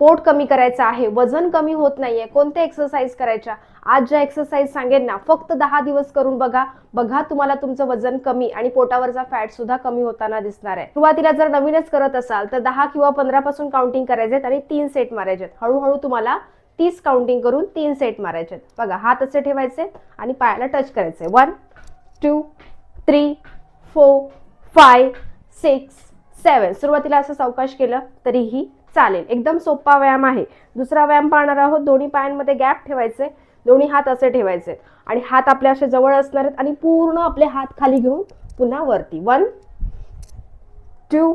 पोट कमी करायचं आहे वजन कमी होत नाहीये कोणत्या एक्सरसाइज करायच्या? आज ज्या एक्सरसाइज सांगेन ना फक्त दहा दिवस करून बघा. बघा तुम्हाला तुमचं वजन कमी आणि पोटावरचा फॅट सुद्धा कमी होताना दिसणार आहे. सुरुवातीला जर नवीनच करत असाल तर दहा किंवा पंधरा पासून काउंटिंग करायचे आणि तीन सेट मारायचे हळूहळू तुम्हाला तीस काउंटिंग करून तीन सेट मारायचे बघा हात असे ठेवायचे आणि पायाला टच करायचे one two three four five six seven सुरुवातीला असं सावकाश केलं तरीही चालेल. एकदम सोपा व्यायाम आहे. दुसरा व्यायाम पाहणार आहोत. दोन्ही पायांमध्ये गॅप ठेवायचे. दोन्ही हात असे ठेवायचे. आणि हात आपल्या असे जवळ असणार आहेत आणि पूर्ण आपले हात खाली घेऊन पुन्हा वरती. वन टू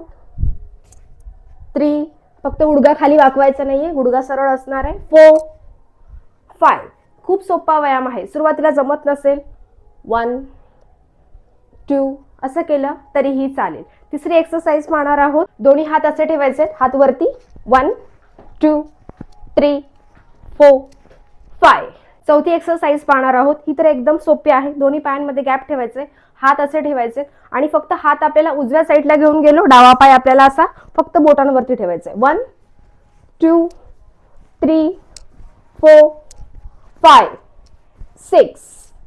थ्री फक्त गुडगा खाली वाकवायचा नाहीये. गुडगा सरळ असणार आहे. फोर फाय खूप सोपा व्यायाम आहे. सुरुवातीला जमत नसेल. वन टू असं केलं तरीही चालेल. तिसरी एक्सरसाइज पाहणार आहोत. दोन्ही हात असे ठेवायचे हात वरती. One two three four five चौथी एक्सरसाइज पाहणार आहोत. ही तर एकदम सोपी आहे. दोन्ही पायांमध्ये गॅप ठेवायचे हात असे ठेवायचे आणि फक्त हात आपल्याला उजव्या साईडला घेऊन गेलो. डावा पाय आपल्याला असा फक्त बोटांवरती ठेवायचा one two three four five six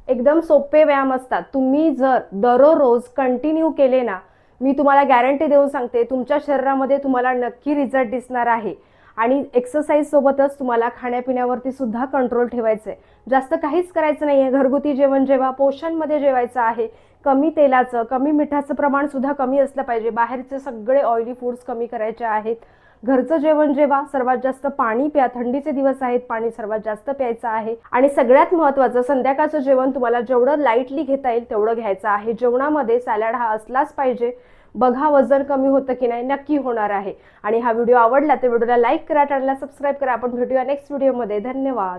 एकदम सोपे व्यायाम असतात. तुम्ही जर दररोज कंटिन्यू केले ना मी तुम्हाला गॅरंटी देऊन सांगते तुमच्या शरीरामध्ये तुम्हाला नक्की रिझल्ट दिसणार आहे. आणि एक्सरसाइज सोबतच तुम्हाला खाण्यापिण्यावरती सुद्धा कंट्रोल ठेवायचं आहे जास्त काहीच करायचं नाही आहे घरगुती जेवण जेव्हा पोषणमध्ये जेवायचं आहे कमी तेलाचं कमी मिठाचं प्रमाण सुद्धा कमी असलं पाहिजे. बाहेरचे सगळे ऑइली फूड्स कमी करायचे आहेत. घरचं जेवण जेव्हा सर्वात जास्त पाणी प्या. थंडीचे दिवस आहेत पाणी सर्वात जास्त प्यायचं आहे. आणि सगळ्यात महत्त्वाचं संध्याकाळचं जेवण तुम्हाला जेवढं लाईटली घेता येईल तेवढं घ्यायचं आहे. जेवणामध्ये सॅलड हा असलाच पाहिजे. बघा वजन कमी होतं की नाही नक्की होणार आहे. आणि हा व्हिडिओ आवडला तर व्हिडिओला लाईक करा चॅनलला सबस्क्राईब करा. आपण भेटूया नेक्स्ट व्हिडिओमध्ये धन्यवाद.